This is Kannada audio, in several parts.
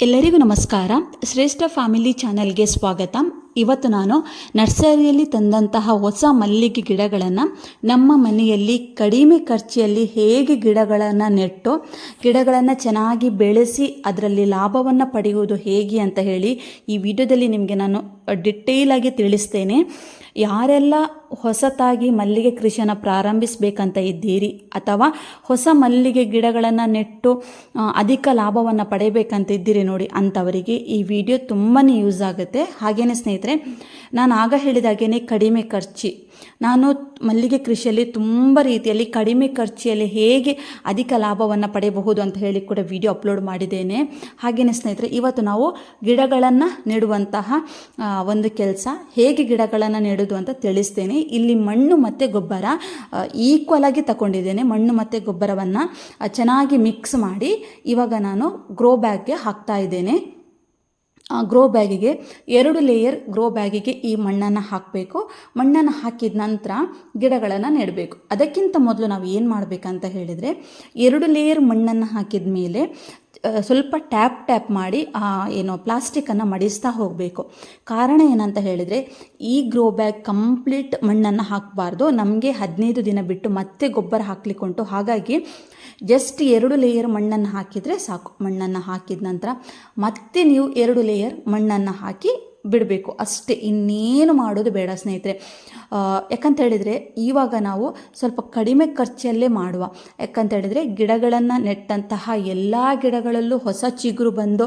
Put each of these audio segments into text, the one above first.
ಎಲ್ಲರಿಗೂ ನಮಸ್ಕಾರ. ಶ್ರೇಷ್ಠ ಫ್ಯಾಮಿಲಿ ಚಾನೆಲ್ಗೆ ಸ್ವಾಗತ. ಇವತ್ತು ನಾನು ನರ್ಸರಿಯಲ್ಲಿ ತಂದಂತಹ ಹೊಸ ಮಲ್ಲಿಗೆ ಗಿಡಗಳನ್ನು ನಮ್ಮ ಮನೆಯಲ್ಲಿ ಕಡಿಮೆ ಖರ್ಚಿಯಲ್ಲಿ ಹೇಗೆ ಗಿಡಗಳನ್ನು ನೆಟ್ಟು ಗಿಡಗಳನ್ನು ಚೆನ್ನಾಗಿ ಬೆಳೆಸಿ ಅದರಲ್ಲಿ ಲಾಭವನ್ನು ಪಡೆಯುವುದು ಹೇಗೆ ಅಂತ ಹೇಳಿ ಈ ವಿಡಿಯೋದಲ್ಲಿ ನಿಮಗೆ ನಾನು ಡಿಟೇಲಾಗಿ ತಿಳಿಸ್ತೇನೆ. ಯಾರೆಲ್ಲ ಹೊಸತಾಗಿ ಮಲ್ಲಿಗೆ ಕೃಷಿಯನ್ನು ಪ್ರಾರಂಭಿಸಬೇಕಂತ ಇದ್ದೀರಿ ಅಥವಾ ಹೊಸ ಮಲ್ಲಿಗೆ ಗಿಡಗಳನ್ನು ನೆಟ್ಟು ಅಧಿಕ ಲಾಭವನ್ನು ಪಡೆಯಬೇಕಂತ ಇದ್ದೀರಿ ನೋಡಿ ಅಂಥವರಿಗೆ ಈ ವಿಡಿಯೋ ತುಂಬಾ ಯೂಸ್ ಆಗುತ್ತೆ. ಹಾಗೆಯೇ ಸ್ನೇಹಿತರೆ ನಾನು ಆಗ ಹೇಳಿದಾಗೇ ಕಡಿಮೆ ಖರ್ಚಿ. ನಾನು ಮಲ್ಲಿಗೆ ಕೃಷಿಯಲ್ಲಿ ತುಂಬ ರೀತಿಯಲ್ಲಿ ಕಡಿಮೆ ಖರ್ಚಿಯಲ್ಲಿ ಹೇಗೆ ಅಧಿಕ ಲಾಭವನ್ನು ಪಡೆಯಬಹುದು ಅಂತ ಹೇಳಿ ಕೂಡ ವಿಡಿಯೋ ಅಪ್ಲೋಡ್ ಮಾಡಿದ್ದೇನೆ. ಹಾಗೆಯೇ ಸ್ನೇಹಿತರೆ, ಇವತ್ತು ನಾವು ಗಿಡಗಳನ್ನು ನೆಡುವಂತಹ ಒಂದು ಕೆಲಸ, ಹೇಗೆ ಗಿಡಗಳನ್ನು ನೆಡೋದು ಅಂತ ತಿಳಿಸ್ತೇನೆ. ಇಲ್ಲಿ ಮಣ್ಣು ಮತ್ತು ಗೊಬ್ಬರ ಈಕ್ವಲ್ ಆಗಿ ತಗೊಂಡಿದ್ದೇನೆ ಮಣ್ಣು ಮತ್ತು ಗೊಬ್ಬರವನ್ನು ಚೆನ್ನಾಗಿ ಮಿಕ್ಸ್ ಮಾಡಿ ಇವಾಗ ನಾನು ಗ್ರೋ ಬ್ಯಾಗ್ಗೆ ಹಾಕ್ತಾ ಇದ್ದೇನೆ. ಗ್ರೋ ಬ್ಯಾಗಿಗೆ ಎರಡು ಲೇಯರ್ ಗ್ರೋ ಬ್ಯಾಗಿಗೆ ಈ ಮಣ್ಣನ್ನು ಹಾಕಬೇಕು. ಮಣ್ಣನ್ನು ಹಾಕಿದ ನಂತರ ಗಿಡಗಳನ್ನು ನೆಡಬೇಕು. ಅದಕ್ಕಿಂತ ಮೊದಲು ನಾವು ಏನು ಮಾಡಬೇಕಂತ ಹೇಳಿದರೆ ಎರಡು ಲೇಯರ್ ಮಣ್ಣನ್ನು ಹಾಕಿದ ಮೇಲೆ ಸ್ವಲ್ಪ ಟ್ಯಾಪ್ ಟ್ಯಾಪ್ ಮಾಡಿ ಏನು ಪ್ಲಾಸ್ಟಿಕ್ಕನ್ನು ಮಡಿಸ್ತಾ ಹೋಗಬೇಕು. ಕಾರಣ ಏನಂತ ಹೇಳಿದರೆ, ಈ ಗ್ರೋ ಬ್ಯಾಗ್ ಕಂಪ್ಲೀಟ್ ಮಣ್ಣನ್ನು ಹಾಕಬಾರ್ದು. ನಮಗೆ ಹದಿನೈದು ದಿನ ಬಿಟ್ಟು ಮತ್ತೆ ಗೊಬ್ಬರ ಹಾಕ್ಲಿಕ್ಕೆ ಉಂಟು ಹಾಗಾಗಿ ಜಸ್ಟ್ ಎರಡು ಲೇಯರ್ ಮಣ್ಣನ್ನು ಹಾಕಿದರೆ ಸಾಕು. ಮಣ್ಣನ್ನು ಹಾಕಿದ ನಂತರ ಮತ್ತೆ ನೀವು ಎರಡು ಲೇಯರ್ ಮಣ್ಣನ್ನು ಹಾಕಿ ಬಿಡಬೇಕು. ಅಷ್ಟೇ ಇನ್ನೇನು ಮಾಡೋದು ಬೇಡ ಸ್ನೇಹಿತರೆ. ಯಾಕಂತ ಹೇಳಿದರೆ ಇವಾಗ ನಾವು ಸ್ವಲ್ಪ ಕಡಿಮೆ ಖರ್ಚಲ್ಲೇ ಮಾಡುವ. ಯಾಕಂತ ಹೇಳಿದರೆ ಗಿಡಗಳನ್ನು ನೆಟ್ಟಂತಹ ಎಲ್ಲ ಗಿಡಗಳಲ್ಲೂ ಹೊಸ ಚಿಗುರು ಬಂದು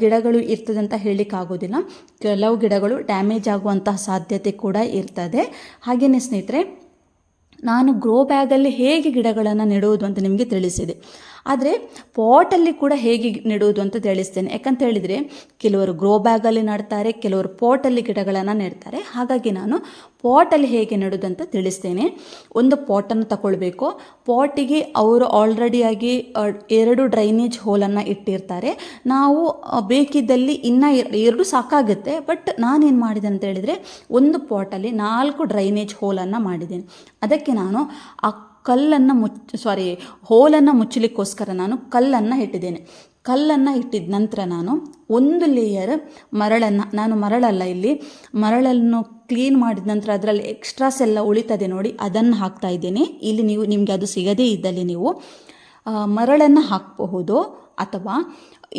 ಗಿಡಗಳು ಇರ್ತದೆ ಅಂತ ಹೇಳಲಿಕ್ಕಾಗೋದಿಲ್ಲ. ಕೆಲವು ಗಿಡಗಳು ಡ್ಯಾಮೇಜ್ ಆಗುವಂತಹ ಸಾಧ್ಯತೆ ಕೂಡ ಇರ್ತದೆ. ಹಾಗೆಯೇ ಸ್ನೇಹಿತರೆ, ನಾನು ಗ್ರೋ ಬ್ಯಾಗಲ್ಲಿ ಹೇಗೆ ಗಿಡಗಳನ್ನು ನೆಡುವುದು ಅಂತ ನಿಮಗೆ ತಿಳಿಸಿದೆ. ಆದರೆ ಪಾಟಲ್ಲಿ ಕೂಡ ಹೇಗೆ ನೆಡುವುದು ಅಂತ ತಿಳಿಸ್ತೇನೆ. ಯಾಕಂತ ಹೇಳಿದರೆ ಕೆಲವರು ಗ್ರೋ ಬ್ಯಾಗಲ್ಲಿ ನೆಡ್ತಾರೆ, ಕೆಲವರು ಪಾಟಲ್ಲಿ ಗಿಡಗಳನ್ನು ನೆಡ್ತಾರೆ. ಹಾಗಾಗಿ ನಾನು ಪಾಟಲ್ಲಿ ಹೇಗೆ ನೆಡೋದು ಅಂತ ತಿಳಿಸ್ತೇನೆ. ಒಂದು ಪಾಟನ್ನು ತಗೊಳ್ಬೇಕು. ಪಾಟಿಗೆ ಅವರು ಆಲ್ರೆಡಿಯಾಗಿ ಎರಡು ಡ್ರೈನೇಜ್ ಹೋಲನ್ನು ಇಟ್ಟಿರ್ತಾರೆ. ನಾವು ಬೇಕಿದ್ದಲ್ಲಿ ಇನ್ನೂ ಎರಡು ಸಾಕಾಗುತ್ತೆ. ಬಟ್ ನಾನೇನು ಮಾಡಿದೆ ಅಂತ ಹೇಳಿದರೆ ಒಂದು ಪಾಟಲ್ಲಿ ನಾಲ್ಕು ಡ್ರೈನೇಜ್ ಹೋಲನ್ನು ಮಾಡಿದ್ದೇನೆ. ಅದಕ್ಕೆ ನಾನು ಕಲ್ಲನ್ನು ಮುಚ್ಚ ಸಾರಿ ಹೋಲನ್ನು ಮುಚ್ಚಲಿಕ್ಕೋಸ್ಕರ ನಾನು ಕಲ್ಲನ್ನು ಇಟ್ಟಿದ್ದೇನೆ. ಕಲ್ಲನ್ನು ಇಟ್ಟಿದ ನಂತರ ನಾನು ಒಂದು ಲೇಯರ್ ಮರಳನ್ನು, ನಾನು ಮರಳಲ್ಲ ಇಲ್ಲಿ, ಮರಳನ್ನು ಕ್ಲೀನ್ ಮಾಡಿದ ನಂತರ ಅದರಲ್ಲಿ ಎಕ್ಸ್ಟ್ರಾಸ್ ಎಲ್ಲ ಉಳಿತದೆ ನೋಡಿ, ಅದನ್ನು ಹಾಕ್ತಾ ಇದ್ದೇನೆ. ಇಲ್ಲಿ ನೀವು, ನಿಮಗೆ ಅದು ಸಿಗದೇ ಇದ್ದಲ್ಲಿ ನೀವು ಮರಳನ್ನು ಹಾಕಬಹುದು ಅಥವಾ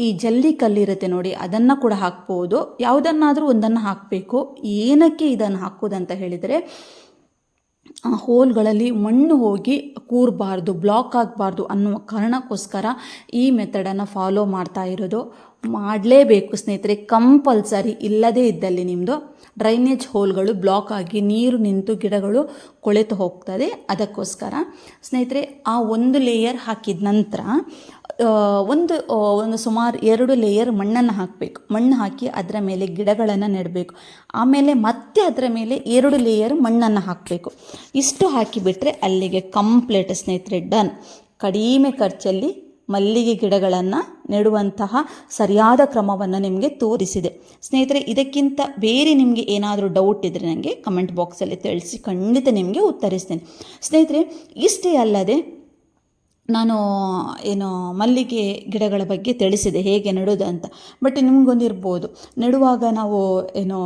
ಈ ಜಲ್ಲಿ ಕಲ್ಲಿರುತ್ತೆ ನೋಡಿ, ಅದನ್ನು ಕೂಡ ಹಾಕ್ಬೋದು ಯಾವುದನ್ನಾದರೂ ಒಂದನ್ನು ಹಾಕಬೇಕು. ಏನಕ್ಕೆ ಇದನ್ನು ಹಾಕೋದಂತ ಹೇಳಿದರೆ ಆ ಹೋಲ್ಗಳಲ್ಲಿ ಮಣ್ಣು ಹೋಗಿ ಕೂರಬಾರ್ದು ಬ್ಲಾಕ್ ಆಗಬಾರ್ದು ಅನ್ನುವ ಕಾರಣಕ್ಕೋಸ್ಕರ ಈ ಮೆಥಡನ್ನು ಫಾಲೋ ಮಾಡ್ತಾ ಇರೋದು. ಮಾಡಲೇಬೇಕು ಸ್ನೇಹಿತರೆ ಕಂಪಲ್ಸರಿ ಇಲ್ಲದೇ ಇದ್ದಲ್ಲಿ ನಿಮ್ಮದು ಡ್ರೈನೇಜ್ ಹೋಲ್ಗಳು ಬ್ಲಾಕ್ ಆಗಿ ನೀರು ನಿಂತು ಗಿಡಗಳು ಕೊಳೆತು ಹೋಗ್ತದೆ. ಅದಕ್ಕೋಸ್ಕರ ಸ್ನೇಹಿತರೆ, ಆ ಒಂದು ಲೇಯರ್ ಹಾಕಿದ ನಂತರ ಒಂದು ಒಂದು ಸುಮಾರು ಎರಡು ಲೇಯರ್ ಮಣ್ಣನ್ನು ಹಾಕಬೇಕು. ಮಣ್ಣು ಹಾಕಿ ಅದರ ಮೇಲೆ ಗಿಡಗಳನ್ನು ನೆಡಬೇಕು. ಆಮೇಲೆ ಮತ್ತೆ ಅದರ ಮೇಲೆ ಎರಡು ಲೇಯರ್ ಮಣ್ಣನ್ನು ಹಾಕಬೇಕು. ಇಷ್ಟು ಹಾಕಿಬಿಟ್ರೆ ಅಲ್ಲಿಗೆ ಕಂಪ್ಲೀಟ್ ಸ್ನೇಹಿತರೆ ಡನ್ ಕಡಿಮೆ ಖರ್ಚಲ್ಲಿ ಮಲ್ಲಿಗೆ ಗಿಡಗಳನ್ನು ನೆಡುವಂತಹ ಸರಿಯಾದ ಕ್ರಮವನ್ನು ನಿಮಗೆ ತೋರಿಸಿದೆ. ಸ್ನೇಹಿತರೆ, ಇದಕ್ಕಿಂತ ಬೇರೆ ನಿಮಗೆ ಏನಾದರೂ ಡೌಟ್ ಇದ್ದರೆ ನನಗೆ ಕಮೆಂಟ್ ಬಾಕ್ಸಲ್ಲಿ ತಿಳಿಸಿ ಖಂಡಿತ ನಿಮಗೆ ಉತ್ತರಿಸ್ತೇನೆ. ಸ್ನೇಹಿತರೆ, ಇಷ್ಟೇ ಅಲ್ಲದೆ ನಾನು, ಏನು, ಮಲ್ಲಿಗೆ ಗಿಡಗಳ ಬಗ್ಗೆ ತಿಳಿಸಿದೆ. ಹೇಗೆ ನೆಡೋದು ಅಂತ. ಬಟ್ ನಿಮಗೊಂದಿರ್ಬೋದು. ನೆಡುವಾಗ ನಾವು, ಏನು,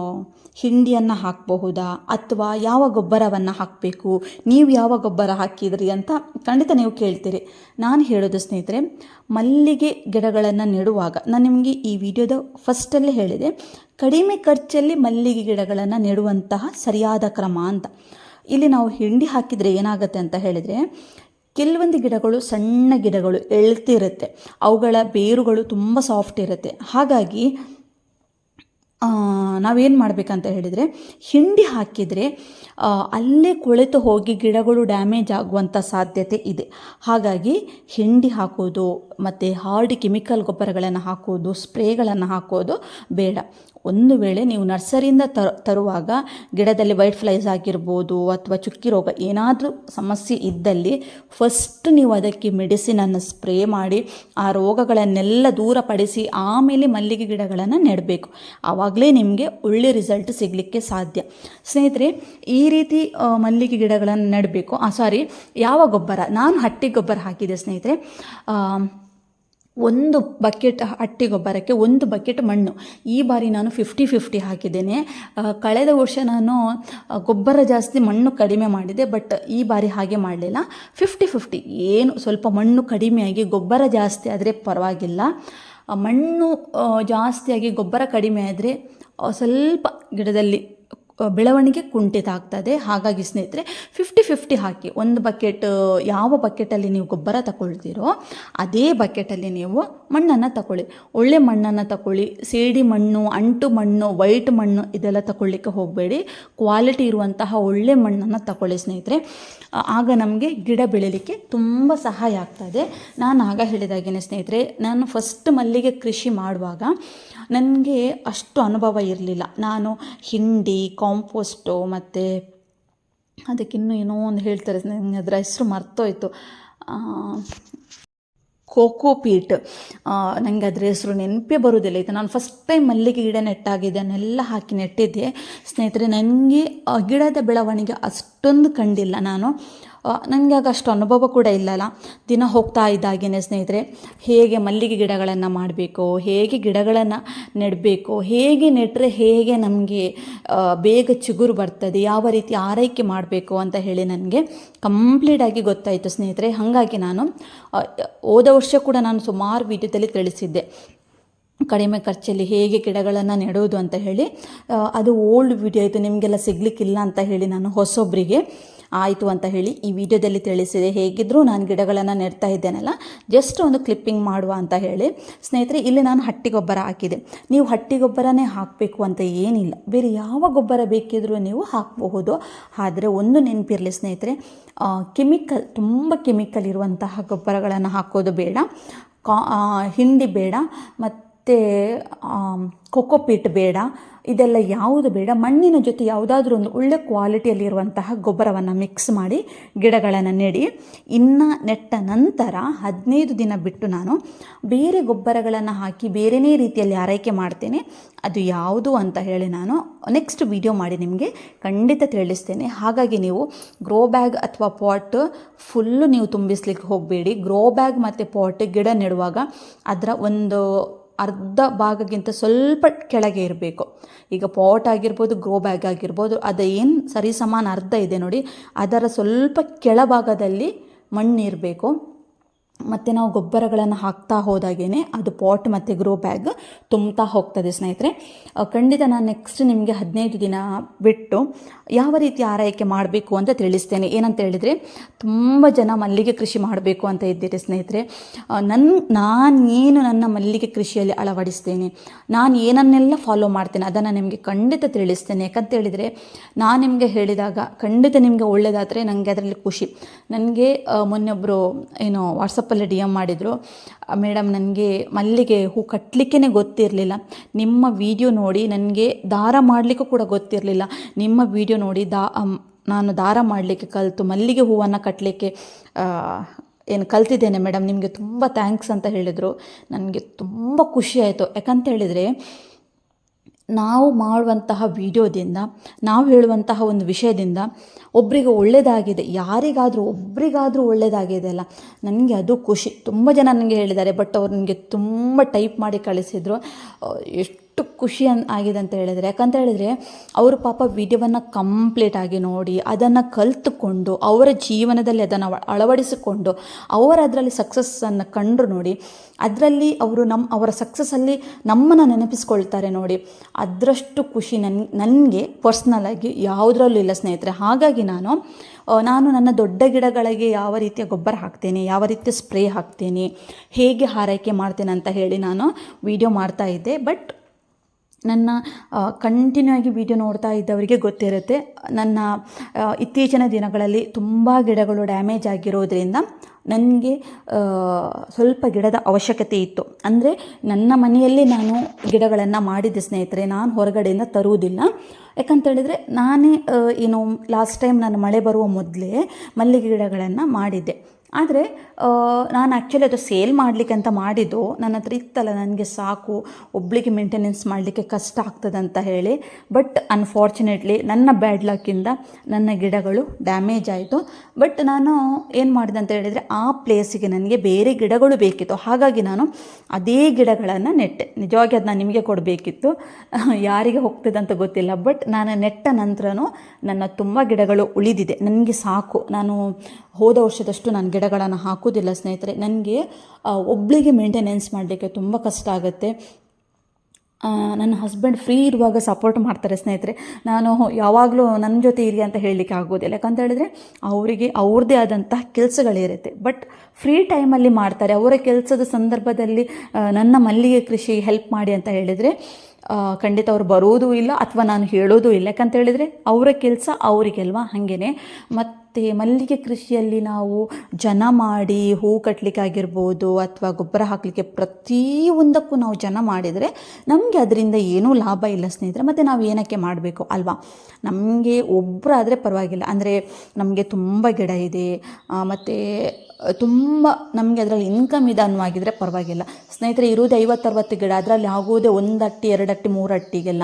ಹಿಂಡಿಯನ್ನು ಹಾಕಬಹುದಾ? ಅಥವಾ ಯಾವ ಗೊಬ್ಬರವನ್ನು ಹಾಕಬೇಕು? ನೀವು ಯಾವ ಗೊಬ್ಬರ ಹಾಕಿದ್ರಿ ಅಂತ ಖಂಡಿತ ನೀವು ಕೇಳ್ತೀರಿ. ನಾನು ಹೇಳೋದು ಸ್ನೇಹಿತರೆ, ಮಲ್ಲಿಗೆ ಗಿಡಗಳನ್ನು ನೆಡುವಾಗ, ನಾನು ನಿಮಗೆ ಈ ವಿಡಿಯೋದ ಫಸ್ಟಲ್ಲೇ ಹೇಳಿದೆ, ಕಡಿಮೆ ಖರ್ಚಲ್ಲಿ ಮಲ್ಲಿಗೆ ಗಿಡಗಳನ್ನು ನೆಡುವಂತಹ ಸರಿಯಾದ ಕ್ರಮ ಅಂತ. ಇಲ್ಲಿ ನಾವು ಹಿಂಡಿ ಹಾಕಿದರೆ ಏನಾಗುತ್ತೆ ಅಂತ ಹೇಳಿದರೆ ಕೆಲವೊಂದು ಗಿಡಗಳು ಸಣ್ಣ ಗಿಡಗಳು ಎಳ್ತಿರುತ್ತೆ. ಅವುಗಳ ಬೇರುಗಳು ತುಂಬ ಸಾಫ್ಟ್ ಇರುತ್ತೆ. ಹಾಗಾಗಿ ನಾವೇನು ಮಾಡಬೇಕಂತ ಹೇಳಿದರೆ, ಹಿಂಡಿ ಹಾಕಿದರೆ ಅಲ್ಲೇ ಕೊಳೆತು ಹೋಗಿ ಗಿಡಗಳು ಡ್ಯಾಮೇಜ್ ಆಗುವಂಥ ಸಾಧ್ಯತೆ ಇದೆ. ಹಾಗಾಗಿ ಹಿಂಡಿ ಹಾಕೋದು ಮತ್ತು ಹಾರ್ಡ್ ಕೆಮಿಕಲ್ ಗೊಬ್ಬರಗಳನ್ನು ಹಾಕೋದು ಸ್ಪ್ರೇಗಳನ್ನು ಹಾಕೋದು ಬೇಡ. ಒಂದು ವೇಳೆ ನೀವು ನರ್ಸರಿಯಿಂದ ತರುವಾಗ ಗಿಡದಲ್ಲಿ ವೈಟ್ ಫ್ಲೈಸ್ ಆಗಿರ್ಬೋದು ಅಥವಾ ಚುಕ್ಕಿ ರೋಗ ಏನಾದರೂ ಸಮಸ್ಯೆ ಇದ್ದಲ್ಲಿ ಫಸ್ಟ್ ನೀವು ಅದಕ್ಕೆ ಮೆಡಿಸಿನನ್ನು ಸ್ಪ್ರೇ ಮಾಡಿ, ಆ ರೋಗಗಳನ್ನೆಲ್ಲ ದೂರಪಡಿಸಿ ಆಮೇಲೆ ಮಲ್ಲಿಗೆ ಗಿಡಗಳನ್ನು ನೆಡಬೇಕು. ಆವಾಗಲೇ ನಿಮಗೆ ಒಳ್ಳೆ ರಿಸಲ್ಟ್ ಸಿಗಲಿಕ್ಕೆ ಸಾಧ್ಯ. ಸ್ನೇಹಿತರೆ, ಈ ರೀತಿ ಮಲ್ಲಿಗೆ ಗಿಡಗಳನ್ನು ನೆಡಬೇಕು. ಸಾರಿ ಯಾವ ಗೊಬ್ಬರ? ನಾನು ಹಟ್ಟಿ ಗೊಬ್ಬರ ಹಾಕಿದೆ ಸ್ನೇಹಿತರೆ. ಒಂದು ಬಕೆಟ್, ಹಟ್ಟಿ ಗೊಬ್ಬರಕ್ಕೆ ಒಂದು ಬಕೆಟ್ ಮಣ್ಣು. ಈ ಬಾರಿ ನಾನು ಫಿಫ್ಟಿ ಫಿಫ್ಟಿ ಹಾಕಿದ್ದೇನೆ. ಕಳೆದ ವರ್ಷ ನಾನು ಗೊಬ್ಬರ ಜಾಸ್ತಿ ಮಣ್ಣು ಕಡಿಮೆ ಮಾಡಿದೆ ಬಟ್ ಈ ಬಾರಿ ಹಾಗೆ ಮಾಡಲಿಲ್ಲ. ಫಿಫ್ಟಿ ಫಿಫ್ಟಿ ಏನು ಸ್ವಲ್ಪ ಮಣ್ಣು ಕಡಿಮೆಯಾಗಿ ಗೊಬ್ಬರ ಜಾಸ್ತಿ ಆದರೆ ಪರವಾಗಿಲ್ಲ. ಮಣ್ಣು ಜಾಸ್ತಿಯಾಗಿ ಗೊಬ್ಬರ ಕಡಿಮೆ ಆದರೆ ಸ್ವಲ್ಪ ಗಿಡದಲ್ಲಿ ಬೆಳವಣಿಗೆ ಕುಂಠಿತ ಆಗ್ತದೆ. ಹಾಗಾಗಿ ಸ್ನೇಹಿತರೆ ಫಿಫ್ಟಿ ಫಿಫ್ಟಿ ಹಾಕಿ. ಒಂದು ಬಕೆಟ್ ಯಾವ ಬಕೆಟಲ್ಲಿ ನೀವು ಗೊಬ್ಬರ ತಗೊಳ್ತೀರೋ, ಅದೇ ಬಕೆಟಲ್ಲಿ ನೀವು ಮಣ್ಣನ್ನು ತಗೊಳ್ಳಿ. ಒಳ್ಳೆ ಮಣ್ಣನ್ನು ತಗೊಳ್ಳಿ. ಸೇಡಿ ಮಣ್ಣು, ಅಂಟು ಮಣ್ಣು ವೈಟ್ ಮಣ್ಣು ಇದೆಲ್ಲ ತಗೊಳ್ಳಿಕ್ಕೆ ಹೋಗಬೇಡಿ. ಕ್ವಾಲಿಟಿ ಇರುವಂತಹ ಒಳ್ಳೆ ಮಣ್ಣನ್ನು ತಗೊಳ್ಳಿ ಸ್ನೇಹಿತರೆ. ಆಗ ನಮಗೆ ಗಿಡ ಬೆಳೀಲಿಕ್ಕೆ ತುಂಬ ಸಹಾಯ ಆಗ್ತದೆ. ನಾನು ಆಗ ಹೇಳಿದಾಗೇನೆ ಸ್ನೇಹಿತರೆ, ನಾನು ಫಸ್ಟ್ ಮಲ್ಲಿಗೆ ಕೃಷಿ ಮಾಡುವಾಗ, ನನಗೆ ಅಷ್ಟು ಅನುಭವ ಇರಲಿಲ್ಲ. ನಾನು ಹಿಂಡಿ ಕಾಂಪೋಸ್ಟು ಮತ್ತು ಅದಕ್ಕಿನ್ನೂ ಏನೋ ಒಂದು ಹೇಳ್ತಾರೆ ನನಗೆ ಅದರ ಹೆಸರು ಮರ್ತೋಯ್ತು. ಕೋಕೋಪೀಟ್ ನನಗೆ ಅದರ ಹೆಸರು ನೆನಪೇ ಬರೋದಿಲ್ಲ ಇದು ನಾನು ಫಸ್ಟ್ ಟೈಮ್ ಮಲ್ಲಿಗೆ ಗಿಡ ನೆಟ್ಟಾಗಿದೆ ಅನ್ನೆಲ್ಲ ಹಾಕಿ ನೆಟ್ಟಿದ್ದೆ. ಸ್ನೇಹಿತರೆ ನನಗೆ ಗಿಡದ ಬೆಳವಣಿಗೆ ಅಷ್ಟೊಂದು ಕಂಡಿಲ್ಲ ನಾನು. ನನಗೆ ಆಗ ಅಷ್ಟು ಅನುಭವ ಕೂಡ ಇಲ್ಲಲ್ಲ. ದಿನ ಹೋಗ್ತಾ ಇದ್ದಾಗೇನೆ ಸ್ನೇಹಿತರೆ, ಹೇಗೆ ಮಲ್ಲಿಗೆ ಗಿಡಗಳನ್ನು ಮಾಡಬೇಕು, ಹೇಗೆ ಗಿಡಗಳನ್ನು ನೆಡಬೇಕು, ಹೇಗೆ ನೆಟ್ಟರೆ ಹೇಗೆ ನಮಗೆ ಬೇಗ ಚಿಗುರು ಬರ್ತದೆ, ಯಾವ ರೀತಿ ಆರೈಕೆ ಮಾಡಬೇಕು ಅಂತ ಹೇಳಿ ನನಗೆ ಕಂಪ್ಲೀಟಾಗಿ ಗೊತ್ತಾಯಿತು ಸ್ನೇಹಿತರೆ. ಹಾಗಾಗಿ ನಾನು ಹೋದ ವರ್ಷ ಕೂಡ ನಾನು ಸುಮಾರು ವಿಡಿಯೋದಲ್ಲಿ ತಿಳಿಸಿದ್ದೆ. ಕಡಿಮೆ ಖರ್ಚಲ್ಲಿ ಹೇಗೆ ಗಿಡಗಳನ್ನು ನೆಡೋದು ಅಂತ ಹೇಳಿ ಅದು ಓಲ್ಡ್ ವಿಡಿಯೋ ಆಯಿತು, ನಿಮಗೆಲ್ಲ ಸಿಗಲಿಕ್ಕಿಲ್ಲ ಅಂತ ಹೇಳಿ ನಾನು ಹೊಸೊಬ್ಬರಿಗೆ ಆಯಿತು ಅಂತ ಹೇಳಿ ಈ ವಿಡಿಯೋದಲ್ಲಿ ತಿಳಿಸಿದೆ. ಹೇಗಿದ್ದರೂ ನಾನು ಗಿಡಗಳನ್ನು ನೆಡ್ತಾ ಇದ್ದೇನಲ್ಲ ಜಸ್ಟ್ ಒಂದು ಕ್ಲಿಪ್ಪಿಂಗ್ ಮಾಡುವ ಅಂತ ಹೇಳಿ. ಸ್ನೇಹಿತರೆ, ಇಲ್ಲಿ ನಾನು ಹಟ್ಟಿ ಗೊಬ್ಬರ ಹಾಕಿದೆ. ನೀವು ಹಟ್ಟಿ ಗೊಬ್ಬರನೇ ಹಾಕಬೇಕು ಅಂತ ಏನಿಲ್ಲ. ಬೇರೆ ಯಾವ ಗೊಬ್ಬರ ಬೇಕಿದ್ರೂ ನೀವು ಹಾಕಬಹುದು. ಆದರೆ ಒಂದು ನೆನಪಿರಲಿ ಸ್ನೇಹಿತರೆ ಕೆಮಿಕಲ್ ತುಂಬ ಕೆಮಿಕಲ್ ಇರುವಂತಹ ಗೊಬ್ಬರಗಳನ್ನು ಹಾಕೋದು ಬೇಡ. ಕಾ ಹಿಂಡಿ ಬೇಡ. ಮತ್ತು ಕೊಕೊಪೀಟ್ ಬೇಡ. ಇದೆಲ್ಲ ಯಾವುದು ಬೇಡ. ಮಣ್ಣಿನ ಜೊತೆ ಯಾವುದಾದ್ರೂ ಒಂದು ಒಳ್ಳೆ ಕ್ವಾಲಿಟಿಯಲ್ಲಿರುವಂತಹ ಗೊಬ್ಬರವನ್ನು ಮಿಕ್ಸ್ ಮಾಡಿ ಗಿಡಗಳನ್ನು ನೆಡಿ. ಇನ್ನು ನೆಟ್ಟ ನಂತರ ಹದಿನೈದು ದಿನ ಬಿಟ್ಟು ನಾನು ಬೇರೆ ಗೊಬ್ಬರಗಳನ್ನು ಹಾಕಿ ಬೇರೆಯೇ ರೀತಿಯಲ್ಲಿ ಆರೈಕೆ ಮಾಡ್ತೇನೆ. ಅದು ಯಾವುದು ಅಂತ ಹೇಳಿ ನಾನು ನೆಕ್ಸ್ಟ್ ವಿಡಿಯೋ ಮಾಡಿ ನಿಮಗೆ ಖಂಡಿತ ತಿಳಿಸ್ತೇನೆ. ಹಾಗಾಗಿ ನೀವು ಗ್ರೋ ಬ್ಯಾಗ್ ಅಥವಾ ಪಾಟ್ ಫುಲ್ಲು ನೀವು ತುಂಬಿಸ್ಲಿಕ್ಕೆ ಹೋಗಬೇಡಿ. ಗ್ರೋ ಬ್ಯಾಗ್ ಮತ್ತು ಪಾಟ್ ಗಿಡ ನೆಡುವಾಗ ಅದರ ಒಂದು ಅರ್ಧ ಭಾಗಕ್ಕಿಂತ ಸ್ವಲ್ಪ ಕೆಳಗೆ ಇರಬೇಕು. ಈಗ ಪಾಟ್ ಆಗಿರ್ಬೋದು ಗ್ರೋ ಬ್ಯಾಗ್ ಆಗಿರ್ಬೋದು, ಅದು ಏನು ಸರಿಸಮಾನ ಅರ್ಧ ಇದೆ ನೋಡಿ. ಅದರ ಸ್ವಲ್ಪ ಕೆಳಭಾಗದಲ್ಲಿ ಮಣ್ಣು ಇರಬೇಕು ಮತ್ತು ನಾವು ಗೊಬ್ಬರಗಳನ್ನು ಹಾಕ್ತಾ ಹೋದಾಗೇ ಅದು ಪಾಟ್ ಮತ್ತು ಗ್ರೋ ಬ್ಯಾಗ್ ತುಂಬ್ತಾ ಹೋಗ್ತದೆ ಸ್ನೇಹಿತರೆ. ಖಂಡಿತ ನಾನು ನೆಕ್ಸ್ಟ್ ನಿಮಗೆ ಹದಿನೈದು ದಿನ ಬಿಟ್ಟು ಯಾವ ರೀತಿ ಆರೈಕೆ ಮಾಡಬೇಕು ಅಂತ ತಿಳಿಸ್ತೇನೆ. ಏನಂತ ಹೇಳಿದರೆ, ತುಂಬ ಜನ ಮಲ್ಲಿಗೆ ಕೃಷಿ ಮಾಡಬೇಕು ಅಂತ ಇದ್ದೀರಿ ಸ್ನೇಹಿತರೆ. ನನ್ನ ನಾನೇನು ನನ್ನ ಮಲ್ಲಿಗೆ ಕೃಷಿಯಲ್ಲಿ ಅಳವಡಿಸ್ತೇನೆ, ನಾನು ಏನನ್ನೆಲ್ಲ ಫಾಲೋ ಮಾಡ್ತೇನೆ ಅದನ್ನು ನಿಮಗೆ ಖಂಡಿತ ತಿಳಿಸ್ತೇನೆ. ಯಾಕಂತ ಹೇಳಿದರೆ, ನಾನು ನಿಮಗೆ ಹೇಳಿದಾಗ ಖಂಡಿತ ನಿಮಗೆ ಒಳ್ಳೆಯದಾದರೆ ನನಗೆ ಅದರಲ್ಲಿ ಖುಷಿ. ನನಗೆ ಮೊನ್ನೊಬ್ಬರು ಏನು ವಾಟ್ಸಪ್ಪಲ್ಲಿ ಡಿ ಎಂ ಮಾಡಿದರು. ಮೇಡಮ್ ನನಗೆ ಮಲ್ಲಿಗೆ ಹೂ ಕಟ್ಟಲಿಕ್ಕೇ ಗೊತ್ತಿರಲಿಲ್ಲ. ನಿಮ್ಮ ವಿಡಿಯೋ ನೋಡಿ ನನಗೆ ದಾರ ಮಾಡಲಿಕ್ಕೂ ಕೂಡ ಗೊತ್ತಿರಲಿಲ್ಲ. ನಿಮ್ಮ ವಿಡಿಯೋ ನೋಡಿ ದಾ ನಾನು ದಾರ ಮಾಡಲಿಕ್ಕೆ ಕಲಿತು, ಮಲ್ಲಿಗೆ ಹೂವನ್ನು ಕಟ್ಟಲಿಕ್ಕೆ ಏನು ಕಲ್ತಿದ್ದೇನೆ ಮೇಡಮ್ ನಿಮಗೆ ತುಂಬ ಥ್ಯಾಂಕ್ಸ್ ಅಂತ ಹೇಳಿದರು. ನನಗೆ ತುಂಬ ಖುಷಿ ಆಯಿತು. ಯಾಕಂತ ಹೇಳಿದರೆ ನಾವು ಮಾಡುವಂತಹ ವಿಡಿಯೋದಿಂದ, ನಾವು ಹೇಳುವಂತಹ ಒಂದು ವಿಷಯದಿಂದ ಒಬ್ಬರಿಗೆ ಒಳ್ಳೆಯದಾಗಿದೆ ಯಾರಿಗಾದರೂ ಒಬ್ರಿಗಾದರೂ ಒಳ್ಳೆಯದಾಗಿದೆ ಅಲ್ಲ, ನನಗೆ ಅದು ಖುಷಿ. ತುಂಬ ಜನ ನನಗೆ ಹೇಳಿದ್ದಾರೆ, ಬಟ್ ಅವ್ರು ನನಗೆ ತುಂಬ ಟೈಪ್ ಮಾಡಿ ಕಳಿಸಿದರು. ಎಷ್ಟು ಖುಷಿ ಅನ್ ಆಗಿದೆ ಅಂತ ಹೇಳಿದರೆ, ಯಾಕಂತ ಹೇಳಿದರೆ ಅವರು ಪಾಪ ವಿಡಿಯೋವನ್ನು ಕಂಪ್ಲೀಟಾಗಿ ನೋಡಿ ಅದನ್ನು ಕಲಿತುಕೊಂಡು, ಅವರ ಜೀವನದಲ್ಲಿ ಅದನ್ನು ಅಳವಡಿಸಿಕೊಂಡು, ಅವರ ಅದರಲ್ಲಿ ಸಕ್ಸಸ್ಸನ್ನು ಕಂಡು ನೋಡಿ, ಅದರಲ್ಲಿ ಅವರು ನಮ್ಮ ಅವರ ಸಕ್ಸಸ್ಸಲ್ಲಿ ನಮ್ಮನ್ನು ನೆನಪಿಸ್ಕೊಳ್ತಾರೆ ನೋಡಿ, ಅದರಷ್ಟು ಖುಷಿ ನನ್ ನನಗೆ ಪರ್ಸ್ನಲಾಗಿ ಯಾವುದರಲ್ಲೂ ಇಲ್ಲ ಸ್ನೇಹಿತರೆ. ಹಾಗಾಗಿ ನಾನು ನಾನು ನನ್ನ ದೊಡ್ಡ ಗಿಡಗಳಿಗೆ ಯಾವ ರೀತಿಯ ಗೊಬ್ಬರ ಹಾಕ್ತೇನೆ, ಯಾವ ರೀತಿಯ ಸ್ಪ್ರೇ ಹಾಕ್ತೇನೆ, ಹೇಗೆ ಹಾರೈಕೆ ಮಾಡ್ತೇನೆ ಅಂತ ಹೇಳಿ ನಾನು ವಿಡಿಯೋ ಮಾಡ್ತಾ ಇದ್ದೆ. ಬಟ್ ನನ್ನ ಕಂಟಿನ್ಯೂ ಆಗಿ ವಿಡಿಯೋ ನೋಡ್ತಾ ಇದ್ದವರಿಗೆ ಗೊತ್ತಿರುತ್ತೆ. ನನ್ನ ಇತ್ತೀಚಿನ ದಿನಗಳಲ್ಲಿ ತುಂಬ ಗಿಡಗಳು ಡ್ಯಾಮೇಜ್ ಆಗಿರೋದ್ರಿಂದ ನನಗೆ ಸ್ವಲ್ಪ ಗಿಡದ ಅವಶ್ಯಕತೆ ಇತ್ತು. ಅಂದರೆ ನನ್ನ ಮನೆಯಲ್ಲಿ ನಾನು ಗಿಡಗಳನ್ನು ಮಾಡಿದ್ದೆ ಸ್ನೇಹಿತರೆ, ನಾನು ಹೊರಗಡೆಯಿಂದ ತರುವುದಿಲ್ಲ. ಯಾಕಂತ ಹೇಳಿದರೆ ನಾನೇ ಏನು ಲಾಸ್ಟ್ ಟೈಮ್ ನಾನು ಮಳೆ ಬರುವ ಮೊದಲೇ ಮಲ್ಲಿಗೆ ಗಿಡಗಳನ್ನು ಮಾಡಿದ್ದೆ. ಆದರೆ ನಾನು ಆ್ಯಕ್ಚುಲಿ ಅದು ಸೇಲ್ ಮಾಡಲಿಕ್ಕೆ ಅಂತ ಮಾಡಿದ್ದು. ನನ್ನ ಹತ್ರ ಇತ್ತಲ್ಲ, ನನಗೆ ಸಾಕು ಒಬ್ಬಳಿಗೆ ಮೇಂಟೆನೆನ್ಸ್ ಮಾಡಲಿಕ್ಕೆ ಕಷ್ಟ ಆಗ್ತದೆ ಅಂತ ಹೇಳಿ. ಬಟ್ ಅನ್ಫಾರ್ಚುನೇಟ್ಲಿ ನನ್ನ ಬ್ಯಾಡ್ ಲಕ್ಕಿಂದ ನನ್ನ ಗಿಡಗಳು ಡ್ಯಾಮೇಜ್ ಆಯಿತು. ಬಟ್ ನಾನು ಏನು ಮಾಡಿದೆ ಅಂತ ಹೇಳಿದರೆ, ಆ ಪ್ಲೇಸಿಗೆ ನನಗೆ ಬೇರೆ ಗಿಡಗಳು ಬೇಕಿತ್ತು. ಹಾಗಾಗಿ ನಾನು ಅದೇ ಗಿಡಗಳನ್ನು ನೆಟ್ಟೆ. ನಿಜವಾಗಿ ಅದನ್ನ ನಾನು ನಿಮಗೆ ಕೊಡಬೇಕಿತ್ತು. ಯಾರಿಗೆ ಹೋಗ್ತದೆ ಅಂತ ಗೊತ್ತಿಲ್ಲ. ಬಟ್ ನಾನು ನೆಟ್ಟ ನಂತರನೂ ನನ್ನ ತುಂಬ ಗಿಡಗಳು ಉಳಿದಿದೆ. ನನಗೆ ಸಾಕು. ನಾನು ಹೋದ ವರ್ಷದಷ್ಟು ನಾನು ಗಿಡಗಳನ್ನು ಹಾಕೋದಿಲ್ಲ ಸ್ನೇಹಿತರೆ. ನನಗೆ ಒಬ್ಬಳಿಗೆ ಮೇಂಟೆನೆನ್ಸ್ ಮಾಡಲಿಕ್ಕೆ ತುಂಬ ಕಷ್ಟ ಆಗುತ್ತೆ. ನನ್ನ ಹಸ್ಬೆಂಡ್ ಫ್ರೀ ಇರುವಾಗ ಸಪೋರ್ಟ್ ಮಾಡ್ತಾರೆ ಸ್ನೇಹಿತರೆ. ನಾನು ಯಾವಾಗಲೂ ನನ್ನ ಜೊತೆ ಇರಿ ಅಂತ ಹೇಳಲಿಕ್ಕೆ ಆಗೋದಿಲ್ಲ. ಯಾಕಂತ ಹೇಳಿದ್ರೆ, ಅವರಿಗೆ ಅವ್ರದ್ದೇ ಆದಂತಹ ಕೆಲಸಗಳಿರುತ್ತೆ. ಬಟ್ ಫ್ರೀ ಟೈಮಲ್ಲಿ ಮಾಡ್ತಾರೆ. ಅವರ ಕೆಲಸದ ಸಂದರ್ಭದಲ್ಲಿ ನನ್ನ ಮಲ್ಲಿಗೆ ಕೃಷಿ ಹೆಲ್ಪ್ ಮಾಡಿ ಅಂತ ಹೇಳಿದರೆ ಖಂಡಿತ ಅವ್ರು ಬರೋದೂ ಇಲ್ಲ ಅಥವಾ ನಾನು ಹೇಳೋದೂ ಇಲ್ಲ. ಯಾಕಂತ ಹೇಳಿದರೆ, ಅವರ ಕೆಲಸ ಅವರಿಗೆಲ್ವಾ? ಹಾಗೇನೆ. ಮತ್ತು ಮಲ್ಲಿಗೆ ಕೃಷಿಯಲ್ಲಿ ನಾವು ಜನ ಮಾಡಿ ಹೂ ಕಟ್ಟಲಿಕ್ಕೆ ಆಗಿರ್ಬೋದು ಅಥವಾ ಗೊಬ್ಬರ ಹಾಕಲಿಕ್ಕೆ ಪ್ರತಿಯೊಂದಕ್ಕೂ ನಾವು ಜನ ಮಾಡಿದರೆ ನಮಗೆ ಅದರಿಂದ ಏನೂ ಲಾಭ ಇಲ್ಲ ಸ್ನೇಹಿತರೆ, ಮತ್ತು ನಾವು ಏನಕ್ಕೆ ಮಾಡಬೇಕು ಅಲ್ವಾ? ನಮಗೆ ಒಬ್ಬರಾದರೆ ಪರವಾಗಿಲ್ಲ. ಅಂದರೆ ನಮಗೆ ತುಂಬ ಗಿಡ ಇದೆ ಮತ್ತು ತುಂಬ ನಮಗೆ ಅದರಲ್ಲಿ ಇನ್ಕಮ್ ಇದೆ ಅನ್ನುವಾಗಿದ್ದರೆ ಪರವಾಗಿಲ್ಲ. ಸ್ನೇಹಿತರೆ ಇರೋದು ಐವತ್ತರವತ್ತು ಗಿಡ, ಅದರಲ್ಲಿ ಆಗೋದೇ ಒಂದು ಅಟ್ಟಿ ಎರಡು ಅಟ್ಟಿ ಮೂರು ಅಟ್ಟಿಗೆಲ್ಲ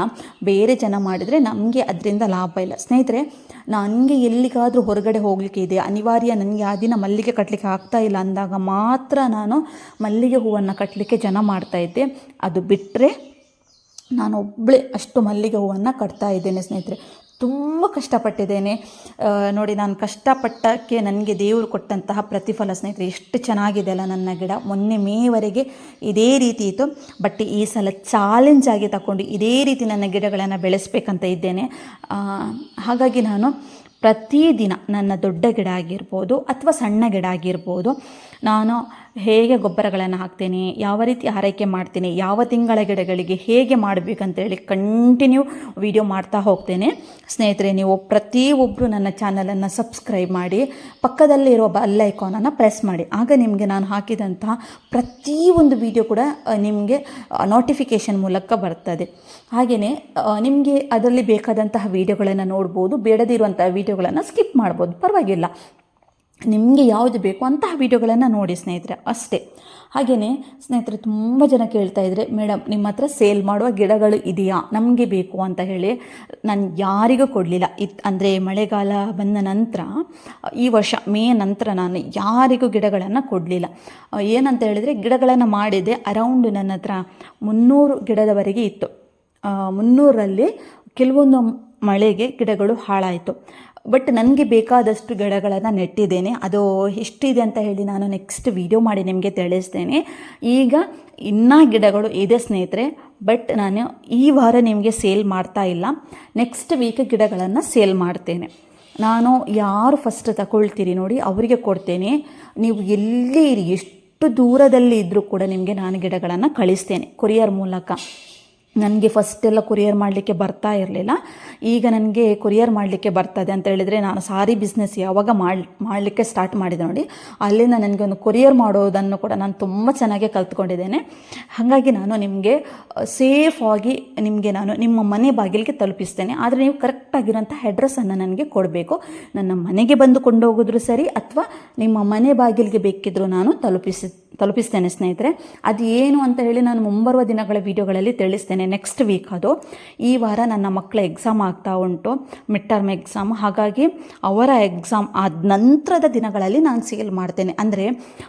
ಬೇರೆ ಜನ ಮಾಡಿದರೆ ನಮಗೆ ಅದರಿಂದ ಲಾಭ ಇಲ್ಲ. ಸ್ನೇಹಿತರೆ, ನನಗೆ ಎಲ್ಲಿಗಾದರೂ ಹೊರಗಡೆ ಹೋಗಲಿಕ್ಕೆ ಇದೆ. ಅನಿವಾರ್ಯ ನನಗೆ ಆ ದಿನ ಮಲ್ಲಿಗೆ ಕಟ್ಟಲಿಕ್ಕೆ ಆಗ್ತಾ ಇಲ್ಲ ಅಂದಾಗ ಮಾತ್ರ ನಾನು ಮಲ್ಲಿಗೆ ಹೂವನ್ನು ಕಟ್ಟಲಿಕ್ಕೆ ಜನ ಮಾಡ್ತಾಯಿದ್ದೆ ಅದು ಬಿಟ್ಟರೆ ನಾನು ಒಬ್ಬಳೇ ಅಷ್ಟು ಮಲ್ಲಿಗೆ ಹೂವನ್ನು ಕಟ್ತಾ ಇದ್ದೇನೆ ಸ್ನೇಹಿತರೆ. ತುಂಬ ಕಷ್ಟಪಟ್ಟಿದ್ದೇನೆ. ನೋಡಿ, ನಾನು ಕಷ್ಟಪಟ್ಟಕ್ಕೆ ನನಗೆ ದೇವರು ಕೊಟ್ಟಂತಹ ಪ್ರತಿಫಲ ಸ್ನೇಹಿತರೆ, ಎಷ್ಟು ಚೆನ್ನಾಗಿದೆ ಅಲ್ಲ ನನ್ನ ಗಿಡ. ಮೊನ್ನೆ ಮೇವರೆಗೆ ಇದೇ ರೀತಿ ಇತ್ತು. ಬಟ್ ಈ ಸಲ ಚಾಲೆಂಜ್ ಆಗಿ ತಗೊಂಡು ಇದೇ ರೀತಿ ನನ್ನ ಗಿಡಗಳನ್ನು ಬೆಳೆಸಬೇಕಂತ ಇದ್ದೇನೆ. ಹಾಗಾಗಿ ನಾನು ಪ್ರತಿದಿನ ನನ್ನ ದೊಡ್ಡ ಗಿಡ ಆಗಿರ್ಬೋದು ಅಥವಾ ಸಣ್ಣ ಗಿಡ ಆಗಿರ್ಬೋದು ನಾನು ಹೇಗೆ ಗೊಬ್ಬರಗಳನ್ನು ಹಾಕ್ತೇನೆ, ಯಾವ ರೀತಿ ಆರೈಕೆ ಮಾಡ್ತೀನಿ, ಯಾವ ತಿಂಗಳ ಗಿಡಗಳಿಗೆ ಹೇಗೆ ಮಾಡಬೇಕಂತೇಳಿ ಕಂಟಿನ್ಯೂ ವಿಡಿಯೋ ಮಾಡ್ತಾ ಹೋಗ್ತೇನೆ. ಸ್ನೇಹಿತರೆ, ನೀವು ಪ್ರತಿಯೊಬ್ಬರು ನನ್ನ ಚಾನಲನ್ನು ಸಬ್ಸ್ಕ್ರೈಬ್ ಮಾಡಿ ಪಕ್ಕದಲ್ಲೇ ಇರುವ ಬೆಲ್ ಐಕಾನನ್ನು ಪ್ರೆಸ್ ಮಾಡಿ. ಆಗ ನಿಮಗೆ ನಾನು ಹಾಕಿದಂತಹ ಪ್ರತಿಯೊಂದು ವಿಡಿಯೋ ಕೂಡ ನಿಮಗೆ ನೋಟಿಫಿಕೇಷನ್ ಮೂಲಕ ಬರ್ತದೆ. ಹಾಗೆಯೇ ನಿಮಗೆ ಅದರಲ್ಲಿ ಬೇಕಾದಂತಹ ವಿಡಿಯೋಗಳನ್ನು ನೋಡ್ಬೋದು, ಬೇಡದಿರುವಂತಹ ವಿಡಿಯೋಗಳನ್ನು ಸ್ಕಿಪ್ ಮಾಡ್ಬೋದು. ಪರವಾಗಿಲ್ಲ. ನಿಮಗೆ ಯಾವುದು ಬೇಕು ಅಂತಹ ವಿಡಿಯೋಗಳನ್ನು ನೋಡಿ ಸ್ನೇಹಿತರೆ, ಅಷ್ಟೇ. ಹಾಗೆಯೇ ಸ್ನೇಹಿತರೆ, ತುಂಬ ಜನ ಕೇಳ್ತಾ ಇದ್ದರೆ ಮೇಡಮ್ ನಿಮ್ಮ ಹತ್ರ ಸೇಲ್ ಮಾಡುವ ಗಿಡಗಳು ಇದೆಯಾ? ನಮಗೆ ಬೇಕು ಅಂತ ಹೇಳಿ ನಾನು ಯಾರಿಗೂ ಕೊಡಲಿಲ್ಲ. ಇತ್ ಅಂದರೆ ಮಳೆಗಾಲ ಬಂದ ನಂತರ, ಈ ವರ್ಷ ಮೇ ನಂತರ ನಾನು ಯಾರಿಗೂ ಗಿಡಗಳನ್ನು ಕೊಡಲಿಲ್ಲ. ಏನಂತ ಹೇಳಿದರೆ, ಗಿಡಗಳನ್ನು ಮಾಡಿದೆ ಅರೌಂಡ್ ನನ್ನ ಹತ್ರ ಮುನ್ನೂರು ಗಿಡದವರೆಗೆ ಇತ್ತು. ಮುನ್ನೂರಲ್ಲಿ ಕೆಲವೊಂದು ಮಳೆಗೆ ಗಿಡಗಳು ಹಾಳಾಯಿತು. ಬಟ್ ನನಗೆ ಬೇಕಾದಷ್ಟು ಗಿಡಗಳನ್ನು ನೆಟ್ಟಿದ್ದೇನೆ. ಅದು ಎಷ್ಟಿದೆ ಅಂತ ಹೇಳಿ ನಾನು ನೆಕ್ಸ್ಟ್ ವಿಡಿಯೋ ಮಾಡಿ ನಿಮಗೆ ತಿಳಿಸ್ತೇನೆ. ಈಗ ಇನ್ನೂ ಗಿಡಗಳು ಇದೆ ಸ್ನೇಹಿತರೆ, ಬಟ್ ನಾನು ಈ ವಾರ ನಿಮಗೆ ಸೇಲ್ ಮಾಡ್ತಾ ಇಲ್ಲ. ನೆಕ್ಸ್ಟ್ ವೀಕ್ ಗಿಡಗಳನ್ನು ಸೇಲ್ ಮಾಡ್ತೇನೆ. ನಾನು ಯಾರು ಫಸ್ಟ್ ತಗೊಳ್ತೀರಿ ನೋಡಿ, ಅವರಿಗೆ ಕೊಡ್ತೇನೆ. ನೀವು ಎಲ್ಲಿ ಇರಿ, ಎಷ್ಟು ದೂರದಲ್ಲಿ ಇದ್ದರೂ ಕೂಡ ನಿಮಗೆ ನಾನು ಗಿಡಗಳನ್ನು ಕಳಿಸ್ತೇನೆ ಕೊರಿಯರ್ ಮೂಲಕ. ನನಗೆ ಫಸ್ಟ್ ಎಲ್ಲ ಕೊರಿಯರ್ ಮಾಡಲಿಕ್ಕೆ ಬರ್ತಾ ಇರಲಿಲ್ಲ. ಈಗ ನನಗೆ ಕೊರಿಯರ್ ಮಾಡಲಿಕ್ಕೆ ಬರ್ತದೆ ಅಂತ ಹೇಳಿದರೆ ನಾನು ಸಾರಿ ಬಿಸ್ನೆಸ್ ಯಾವಾಗ ಮಾಡಿ, ಮಾಡಲಿಕ್ಕೆ ಸ್ಟಾರ್ಟ್ ಮಾಡಿದೆ ನೋಡಿ. ಅಲ್ಲಿಂದ ನನಗೆ ಒಂದು ಕೊರಿಯರ್ ಮಾಡೋದನ್ನು ಕೂಡ ನಾನು ತುಂಬ ಚೆನ್ನಾಗಿ ಕಲ್ತ್ಕೊಂಡಿದ್ದೇನೆ. ಹಾಗಾಗಿ ನಾನು ನಿಮಗೆ ಸೇಫ್ ಆಗಿ ನಿಮಗೆ ನಾನು ನಿಮ್ಮ ಮನೆ ಬಾಗಿಲಿಗೆ ತಲುಪಿಸ್ತೇನೆ. ಆದರೆ ನೀವು ಕರೆಕ್ಟಾಗಿರೋಂಥ ಅಡ್ರೆಸ್ಸನ್ನು ನನಗೆ ಕೊಡಬೇಕು. ನನ್ನ ಮನೆಗೆ ಬಂದು ಕೊಂಡೋಗಿದ್ರು ಸರಿ, ಅಥವಾ ನಿಮ್ಮ ಮನೆ ಬಾಗಿಲಿಗೆ ಬೇಕಿದ್ದರೂ ನಾನು ತಲುಪಿಸಿ ತಲುಪಿಸ್ತೇನೆ ಸ್ನೇಹಿತರೆ. ಅದು ಏನು ಅಂತ ಹೇಳಿ ನಾನು ಮುಂಬರುವ ದಿನಗಳ ವಿಡಿಯೋಗಳಲ್ಲಿ ತಿಳಿಸ್ತೇನೆ. ನೆಕ್ಸ್ಟ್ ವೀಕ್ ಅದು. ಈ ವಾರ ನನ್ನ ಮಕ್ಕಳ ಎಕ್ಸಾಮ್ ಆಗ್ತಾ ಉಂಟು. ಮಿಡ್ ಟರ್ಮ್ ಎಕ್ಸಾಮ್ ಹಾಗಾಗಿ ಅವರ ಎಕ್ಸಾಮ್ ಆದ ನಂತರದ ದಿನಗಳಲ್ಲಿ ನಾನು ಸೇಲ್ ಮಾಡ್ತೇನೆ. ಅಂದರೆ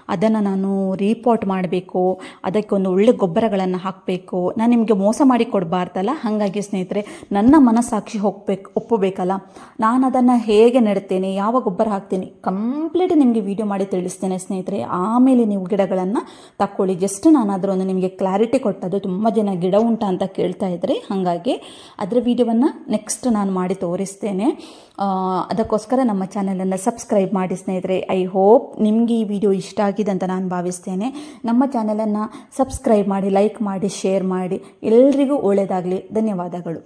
ಅದನ್ನು ನಾನು ರೀಪೋರ್ಟ್ ಮಾಡಬೇಕು. ಅದಕ್ಕೆ ಒಂದು ಒಳ್ಳೆ ಗೊಬ್ಬರಗಳನ್ನು ಹಾಕಬೇಕು. ನಾನು ನಿಮಗೆ ಮೋಸ ಮಾಡಿ ಕೊಡಬಾರ್ದಲ್ಲ? ಹಾಗಾಗಿ ಸ್ನೇಹಿತರೆ, ನನ್ನ ಮನಸ್ಸಾಕ್ಷಿ ಹೋಗ್ಬೇಕು, ಒಪ್ಪಬೇಕಲ್ಲ? ನಾನು ಅದನ್ನು ಹೇಗೆ ನೆಡ್ತೇನೆ? ಯಾವ ಗೊಬ್ಬರ ಹಾಕ್ತೀನಿ? ಕಂಪ್ಲೀಟ್ ನಿಮಗೆ ವಿಡಿಯೋ ಮಾಡಿ ತಿಳಿಸ್ತೇನೆ ಸ್ನೇಹಿತರೆ. ಆಮೇಲೆ ನೀವು ಗಿಡಗಳನ್ನು ತಕ್ಕೊಳ್ಳಿ. ಜಸ್ಟ್ ನಾನು ಅದರ ಒಂದು ನಿಮಗೆ ಕ್ಲಾರಿಟಿ ಕೊಟ್ಟದ್ದು ತುಂಬ ಜನ ಗಿಡ ಉಂಟಾ ಅಂತ ಕೇಳ್ತಾ ಇದ್ದರೆ ಹಾಗಾಗಿ ಅದರ ವಿಡಿಯೋವನ್ನು ನೆಕ್ಸ್ಟ್ ನಾನು ಮಾಡಿ ತೋರಿಸ್ತೇನೆ. ಅದಕ್ಕೋಸ್ಕರ ನಮ್ಮ ಚಾನಲನ್ನು ಸಬ್ಸ್ಕ್ರೈಬ್ ಮಾಡಿ ಸ್ನೇಹಿತರೆ. ಐ ಹೋಪ್ ನಿಮಗೆ ಈ ವಿಡಿಯೋ ಇಷ್ಟ ಆಗಿದೆ ಅಂತ ನಾನು ಭಾವಿಸ್ತೇನೆ. ನಮ್ಮ ಚಾನಲನ್ನು ಸಬ್ಸ್ಕ್ರೈಬ್ ಮಾಡಿ ಲೈಕ್ ಮಾಡಿ ಶೇರ್ ಮಾಡಿ. ಎಲ್ರಿಗೂ ಒಳ್ಳೆಯದಾಗಲಿ ಧನ್ಯವಾದಗಳು.